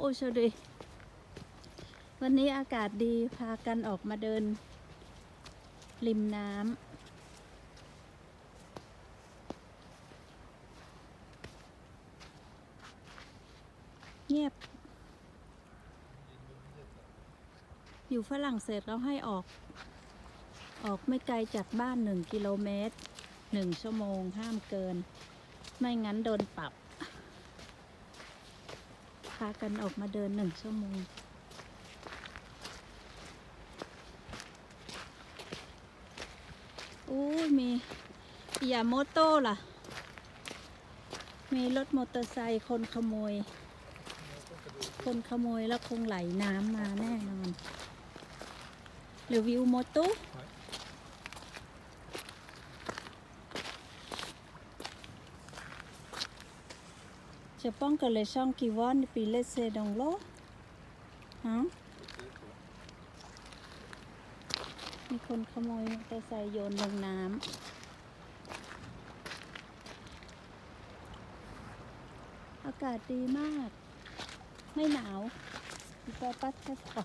โอชดีวันนี้อากาศดีพากันออกมาเดิน ริมน้ำเงียบ อยู่ฝรั่งเศสเราให้ออก ออกไม่ไกลจากบ้านหนึ่งกิโลเมตรหนึ่งชั่วโมงห้ามเกิน ไม่งั้นโดนปรับ พากันออกมาเดินหนึ่งชั่วโมงอู้ยมียาโมโต้ล่ะ มีรถมอเตอร์ไซค์คนขโมย คนขโมยแล้วคงไหลน้ำมาแน่นอน หรือวิวโมโต้ จะป้องกันเลยช่องกีวอนปีเลเซดองโลฮะมีคนขโมยมอเต่ร์ไโยนลงน้ำอากาศดีมาก ไม่หนาวก็ปัดแค่สอ